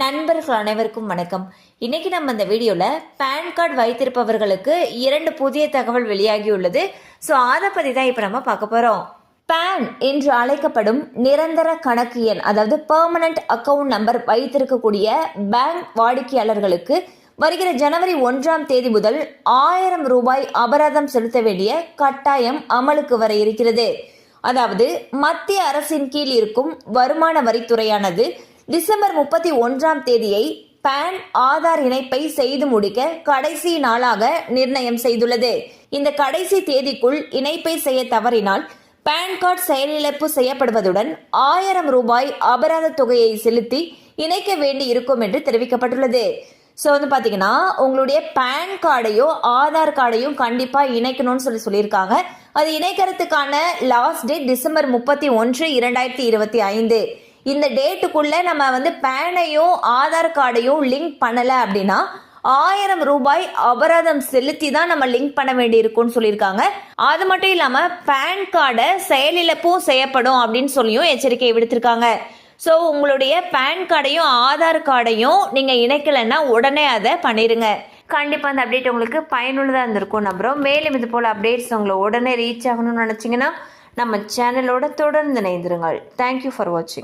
நண்பர்கள் அனைவருக்கும் வணக்கம். இன்னைக்கு நம்ம இந்த வீடியோவில் பேன் கார்டு வைத்திருப்பவர்களுக்கு இரண்டு புதிய தகவல் வெளியாகியுள்ளது. ஸோ அதை பற்றி தான் இப்போ நம்ம பார்க்க போகிறோம் பேன் என்று அழைக்கப்படும் நிரந்தர கணக்கு எண் அதாவது பெர்மனன்ட் அக்கவுண்ட் நம்பர் வைத்திருக்கக்கூடிய பேங்க் வாடிக்கையாளர்களுக்கு வருகிற ஜனவரி ஒன்றாம் தேதி முதல் ஆயிரம் ரூபாய் அபராதம் செலுத்த வேண்டிய கட்டாயம் அமலுக்கு வர இருக்கிறது. அதாவது மத்திய அரசின் கீழ் இருக்கும் வருமான வரித்துறையானது டிசம்பர் முப்பத்தி ஒன்றாம் தேதியை பான் ஆதார் இணைப்பை செய்து முடிக்க கடைசி நாளாக நிர்ணயம் செய்துள்ளது. இந்த கடைசி தேதிக்குள் இணைப்பை செய்ய தவறினால் பான் கார்டு செயலிழப்பு செய்யப்படுவதுடன் ஆயிரம் ரூபாய் அபராத தொகையை செலுத்தி இணைக்க வேண்டி இருக்கும் என்று தெரிவிக்கப்பட்டுள்ளது. ஸோ வந்து பார்த்தீங்கன்னா உங்களுடைய பேன் கார்டையோ ஆதார் கார்டையும் கண்டிப்பாக இணைக்கணும்னு சொல்லி சொல்லியிருக்காங்க. அது இணைக்கிறதுக்கான லாஸ்ட் டேட் டிசம்பர் முப்பத்தி ஒன்று இரண்டாயிரத்தி இருபத்தி ஐந்து. இந்த டேட்டுக்குள்ள நம்ம வந்து பேனையும் ஆதார் கார்டையும் லிங்க் பண்ணலை அப்படின்னா ஆயிரம் ரூபாய் அபராதம் செலுத்தி தான் நம்ம லிங்க் பண்ண வேண்டி இருக்கும்னு சொல்லியிருக்காங்க. அது மட்டும் இல்லாமல் பேன் கார்டை செயலிழப்பும் செய்யப்படும் அப்படின்னு சொல்லியும் எச்சரிக்கை விடுத்திருக்காங்க. ஸோ உங்களுடைய பேன் கார்டையும் ஆதார் கார்டையும் நீங்கள் இணைக்கலைன்னா உடனே அதை பண்ணிடுங்க கண்டிப்பாக அந்த அப்டேட் உங்களுக்கு பயனுள்ளதாக இருந்திருக்கும் நம்புகிறோம் மேலும் இது போல் அப்டேட்ஸ் உங்களை உடனே ரீச் ஆகணும்னு நினச்சிங்கன்னா நம்ம சேனலோட தொடர்ந்து இணைந்திருங்கள். தேங்க்யூ ஃபார் வாட்சிங்